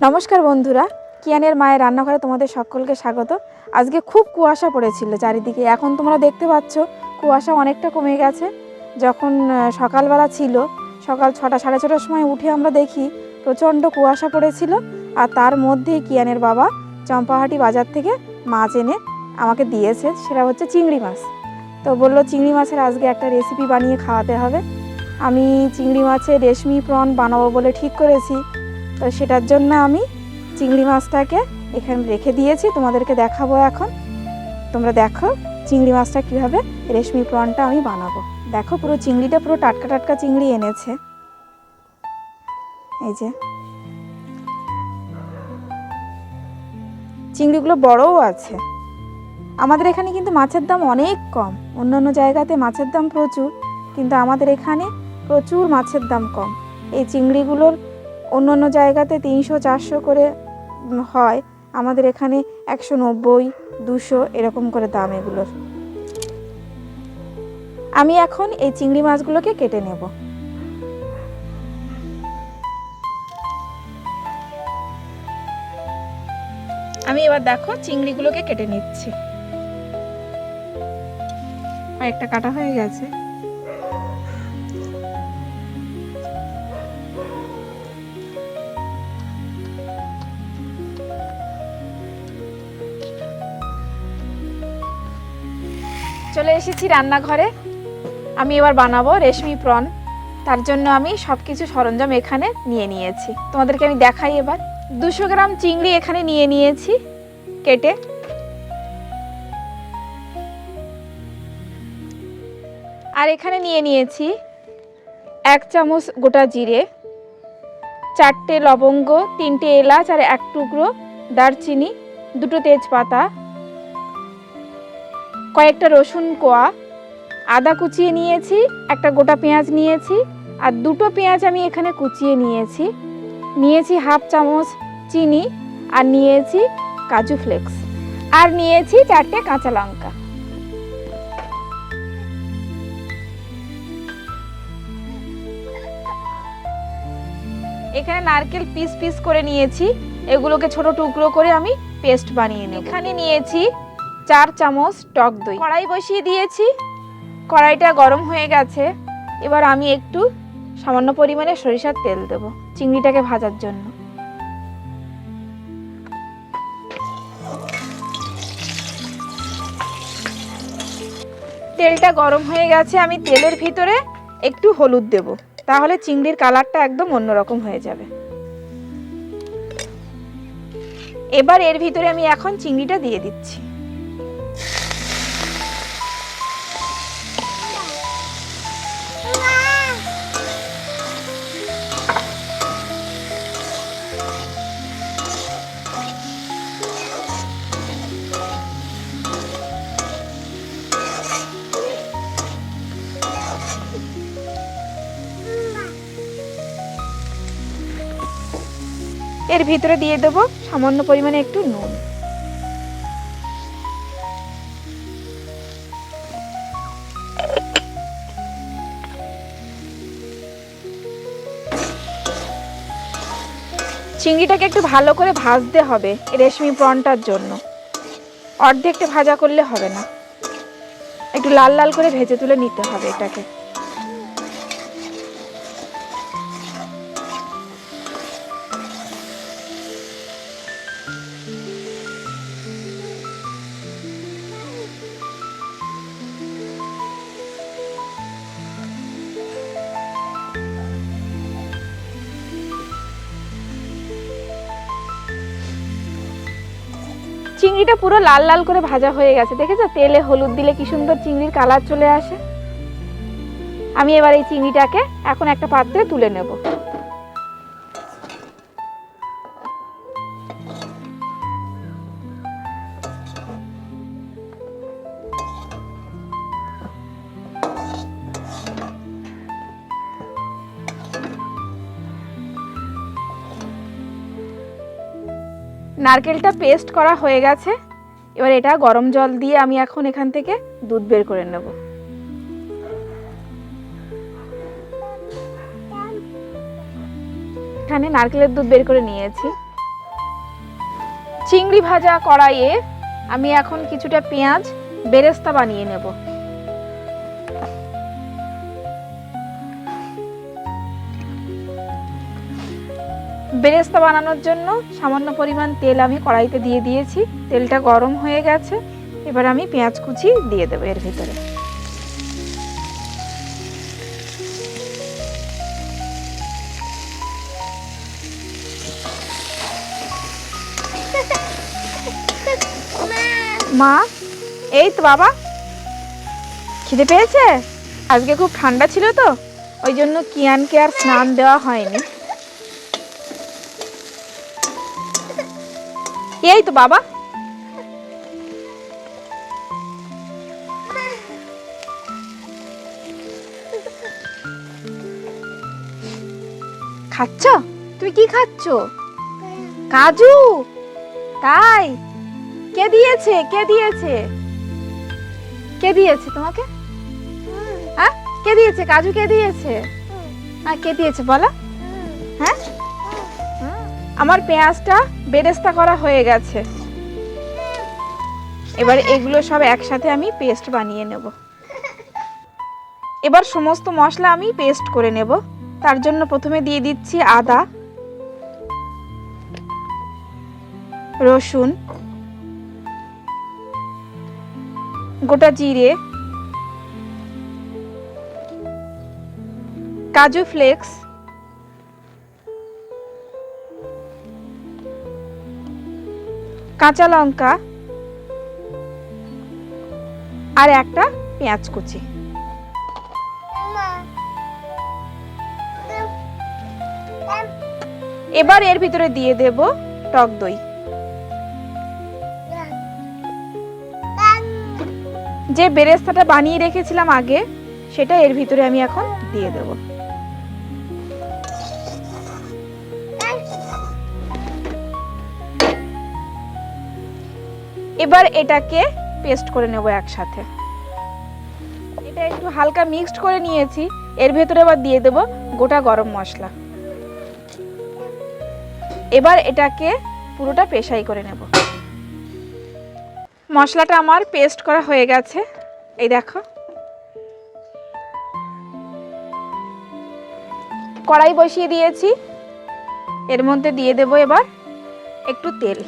নমস্কার বন্ধুরা, কিয়ানের মায়ের রান্নাঘরে তোমাদের সকলকে স্বাগত। আজকে খুব কুয়াশা পড়েছিল চারিদিকে। এখন তোমরা দেখতে পাচ্ছ, কুয়াশা অনেকটা কমে গেছে। যখন সকালবেলা ছিল, সকাল ছটা, সাড়ে ছটার সময় উঠে আমরা দেখি, প্রচণ্ড কুয়াশা পড়েছিল। আর তার মধ্যেই কিয়ানের বাবা চম্পাহাটি বাজার থেকে মাছ এনে আমাকে দিয়েছে, সেটা হচ্ছে চিংড়ি মাছ। তো বলল, চিংড়ি মাছের আজকে একটা রেসিপি বানিয়ে খাওয়াতে হবে। আমি চিংড়ি মাছের রেশমি প্রন বানাবো বলে ঠিক করেছি। তো সেটার জন্য আমি চিংড়ি মাছটাকে এখানে রেখে দিয়েছি, তোমাদেরকে দেখাবো এখন। তোমরা দেখো চিংড়ি মাছটা কীভাবে রেশমি প্রনটা আমি বানাবো। দেখো পুরো চিংড়িটা পুরো টাটকা টাটকা চিংড়ি এনেছে। এই যে। চিংড়িগুলো বড়ও আছে। আমাদের এখানে কিন্তু মাছের দাম অনেক কম। অন্যান্য জায়গাতে মাছের দাম প্রচুর, কিন্তু আমাদের এখানে প্রচুর মাছের দাম কম। এই চিংড়িগুলোর অন্য অন্য জায়গাতে তিনশো, চারশো করে হয়। আমাদের এখানে একশো নব্বই, দুশো এরকম করে দাম এগুলোর। আমি এখন এই চিংড়ি মাছগুলোকে কেটে নেব। আমি এবার দেখো চিংড়িগুলোকে কেটে নিচ্ছি। একটা কাটা হয়ে গেছে। চলে এসেছি রান্নাঘরে। আমি এবার বানাবো রেশমি প্রন। তার জন্য আমি সব কিছু সরঞ্জাম এখানে নিয়ে নিয়েছি। তোমাদেরকে আমি দেখাই এবার। দুশো গ্রাম চিংড়ি এখানে নিয়ে নিয়েছি কেটে। আর এখানে নিয়ে নিয়েছি এক চামচ গোটা জিরে, চারটে লবঙ্গ, তিনটে এলাচ আর এক টুকরো দারচিনি, দুটো তেজপাতা কয়েকটা রসুন কোয়া, আদা কুচিয়ে নিয়েছি, একটা গোটা পেঁয়াজ নিয়েছি, আর দুটো পেঁয়াজ আমি এখানে কুচিয়ে নিয়েছি। নিয়েছি হাফ চামচ চিনি আর নিয়েছি কাজু ফ্লেক্স। আর নিয়েছি চারটে কাঁচা লঙ্কা। এখানে নারকেল পিস পিস করে নিয়েছি। এগুলোকে ছোট টুকরো করে আমি পেস্ট বানিয়ে নেব। এখানে নিয়েছি চার চামচ টক দই। কড়াই বসিয়ে দিয়েছি। কড়াইটা গরম হয়ে গেছে। এবার আমি একটু সামান্য পরিমাণে সরিষার তেল দেব চিংড়িটাকে ভাজার জন্য। তেলটা গরম হয়ে গেছে, আমি তেলের ভিতরে একটু হলুদ দেব। তাহলে চিংড়ির কালারটা একদম অন্যরকম হয়ে যাবে। এবার এর ভিতরে আমি এখন চিংড়িটা দিয়ে দিচ্ছি। এর ভিতরে দিয়ে দেবো সামান্য পরিমাণে একটু নুন। চিংড়িটাকে একটু ভালো করে ভাজতে হবে রেশমি প্রনটার জন্য। অর্ধেকটা ভাজা করলে হবে না। একটু লাল লাল করে ভেজে তুলে নিতে হবে এটাকে। চিংড়িটা পুরো লাল লাল করে ভাজা হয়ে গেছে, দেখেছ? তেলে হলুদ দিলে কি সুন্দর চিংড়ির কালার চলে আসে। আমি এবার এই চিংড়িটাকে এখন একটা পাত্রে তুলে নেব। নারকেলটা পেস্ট করা হয়ে গেছে। এবার এটা গরম জল দিয়ে আমি এখন এখান থেকে দুধ বের করে নেব। এখানে নারকেলের দুধ বের করে নিয়েছি। চিংড়ি ভাজা কড়াইয়ে আমি এখন কিছুটা পেঁয়াজ, বেরেস্তা বানিয়ে নেব। বেরেস্তা বানানোর জন্য সামান্য পরিমাণ তেল আমি কড়াইতে দিয়ে দিয়েছি। তেলটা গরম হয়ে গেছে। এবার আমি পেঁয়াজ কুচি দিয়ে দেবো এর ভিতরে। মা, এই তো বাবা। খিদে পেয়েছে? আজকে খুব ঠান্ডা ছিল তো, ওই জন্য কিয়ানকে আর স্নান দেওয়া হয়নি। এই তো বাবা। খাচ্ছ? তুই কি খাচ্ছ? কাজু? তাই? কে দিয়েছে? কে দিয়েছে? কে দিয়েছে তোমাকে? হ্যাঁ? কে দিয়েছে? কাজু কে দিয়েছে? হ্যাঁ কে দিয়েছে বলো? হ্যাঁ? আমার পেঁয়াজটা বেরেস্তা করা হয়ে গেছে। এবার এগুলো সব একসাথে আমি পেস্ট বানিয়ে নেব। এবার সমস্ত মশলা আমি পেস্ট করে নেব। তার জন্য প্রথমে দিয়ে দিচ্ছি আদা, রসুন, গোটা জিরে, কাজু ফ্লেক্স কাঁচা লঙ্কা আর একটা পেঁয়াজ কুচি। এবার এর ভিতরে দিয়ে দেব টক দই। যে বেরেস্তাটা বানিয়ে রেখেছিলাম আগে, সেটা এর ভিতরে আমি এখন দিয়ে দেব। এবার এটাকে পেস্ট করে নেব একসাথে। এটা একটু হালকা মিক্সড করে নিয়েছি, এর ভেতরে এবার দিয়ে দেব গোটা গরম মশলা। এবার এটাকে পুরোটা পেশাই করে নেব। মশলাটা আমার পেস্ট করা হয়ে গেছে, এই দেখো। কড়াই বসিয়ে দিয়েছি, এর মধ্যে দিয়ে দেব এবার একটু তেল।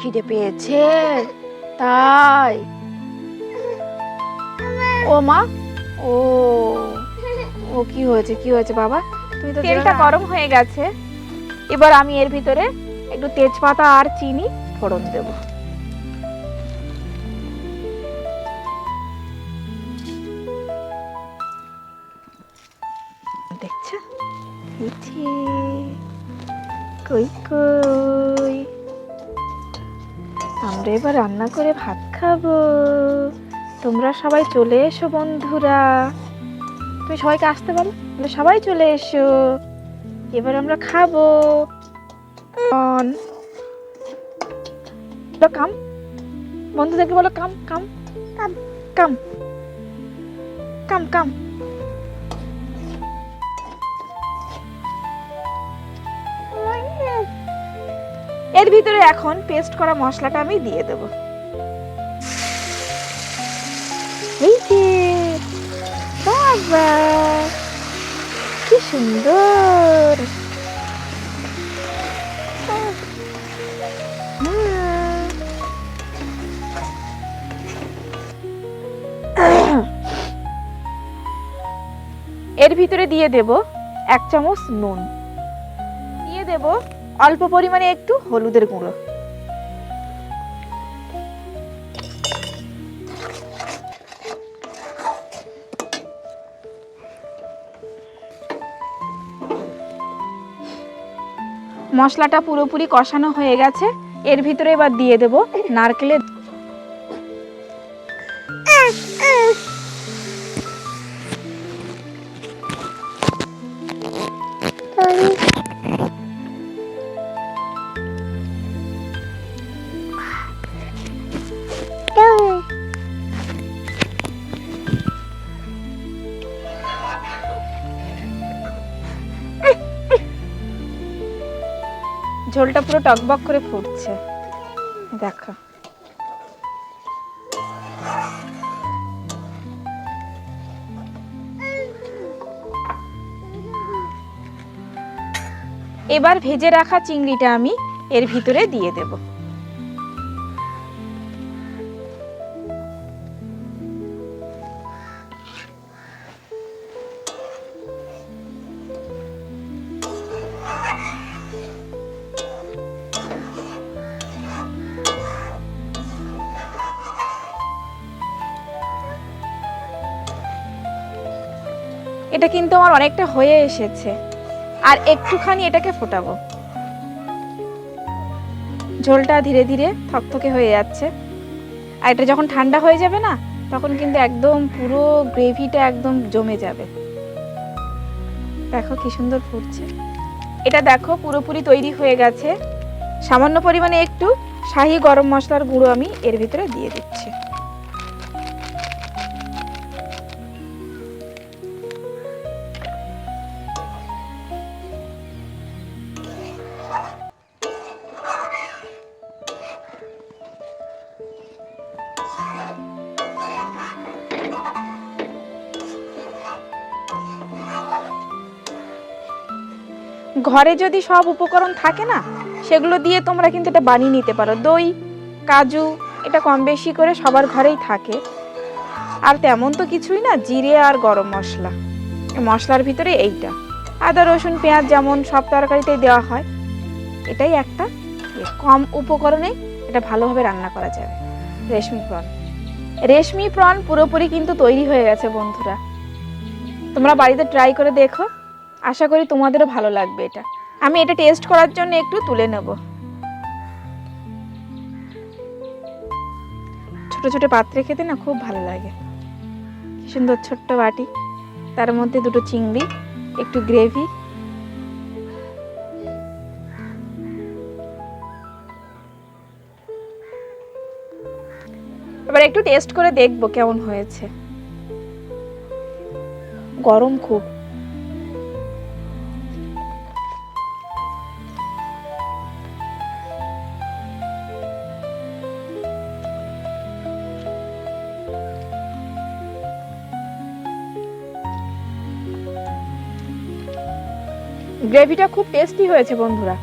খিদে পেয়েছে? তাই? ও মা ও ও কি হয়েছে কি হয়েছে বাবা? তুই তো তেলটা গরম হয়ে গেছে। এবার আমি এর ভিতরে একটু তেজপাতা আর চিনি ফোড়ন দেব। দেখছ? কই কই? আমরা এবার রান্না করে ভাত খাব। তোমরা সবাই চলে এসো বন্ধুরা। তুমি সবাইকে আসতে বলো বলে সবাই চলে এসো। এবার আমরা খাব। কাম। বন্ধুদেরকে বলো কাম। কাম। কাম। কাম কাম। এর ভিতরে এখন পেস্ট করা মশলাটা আমি দিয়ে দেব এই যে, বাবা, কি সুন্দর। এর ভিতরে দিয়ে দেব এক চামচ নুন দিয়ে দেব অল্প পরিমাণে একটু হলুদের গুঁড়ো। মশলাটা পুরোপুরি কষানো হয়ে গেছে। এর ভিতরে এবার দিয়ে দেব নারকেলের ঝোলটা পুরো টকবক করে ফুটছে। দেখা। এবার ভেজে রাখা চিংড়িটা আমি এর ভিতরে দিয়ে দেব। এটা কিন্তু আমার অনেকটা হয়ে এসেছে। আর একটুখানি এটাকে ফোটাবো। ঝোলটা ধীরে ধীরে থকথকে হয়ে যাচ্ছে। আর এটা যখন ঠান্ডা হয়ে যাবে না, তখন কিন্তু একদম পুরো গ্রেভিটা একদম জমে যাবে। দেখো কি সুন্দর ফুটছে। এটা দেখো পুরোপুরি তৈরি হয়ে গেছে। সামান্য পরিমাণে একটু শাহি গরম মশলার গুঁড়ো আমি এর ভিতরে দিয়ে দিচ্ছি। ঘরে যদি সব উপকরণ থাকে না, সেগুলো দিয়ে তোমরা কিন্তু এটা বানিয়ে নিতে পারো। দই, কাজু, এটা কম বেশি করে সবার ঘরেই থাকে। আর তেমন তো কিছুই না, জিরে আর গরম মশলা। মশলার ভিতরে এইটা। আদা, রসুন, পেঁয়াজ যেমন সব তরকারিতেই দেওয়া হয়, এটাই একটা। কম উপকরণে এটা ভালোভাবে রান্না করা যাবে। রেশমি প্রন। রেশমি প্রন পুরোপুরি কিন্তু তৈরি হয়ে গেছে, বন্ধুরা। তোমরা বাড়িতে ট্রাই করে দেখো। আশা করি তোমাদেরও ভালো লাগবে এটা। আমি এটা টেস্ট করার জন্য একটু তুলে নেব। ছোট ছোট পাত্রে খেতে না খুব ভালো লাগে। কি সুন্দর ছোট্ট বাটি। তার মধ্যে দুটো চিংড়ি, একটু গ্রেভি এবার একটু টেস্ট করে দেখব কেমন হয়েছে। গরম খুব। গ্রেভিটা খুব টেস্টি হয়েছে, বন্ধুরা।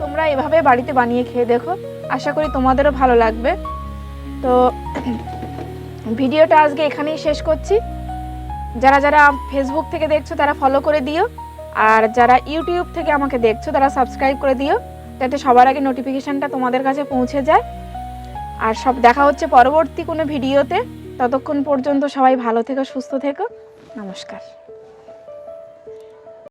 তোমরা এভাবে বাড়িতে বানিয়ে খেয়ে দেখো। আশা করি তোমাদেরও ভালো লাগবে। তো, ভিডিওটা আজকে এখানেই শেষ করছি। যারা যারা ফেসবুক থেকে দেখছ, তারা ফলো করে দিও। আর যারা ইউটিউব থেকে আমাকে দেখছ, তারা সাবস্ক্রাইব করে দিও। যাতে সবার আগে নোটিফিকেশানটা তোমাদের কাছে পৌঁছে যায়। আর সব, দেখা হচ্ছে পরবর্তী কোনো ভিডিওতে। ততক্ষণ পর্যন্ত সবাই ভালো থেকো, সুস্থ থেকো। নমস্কার।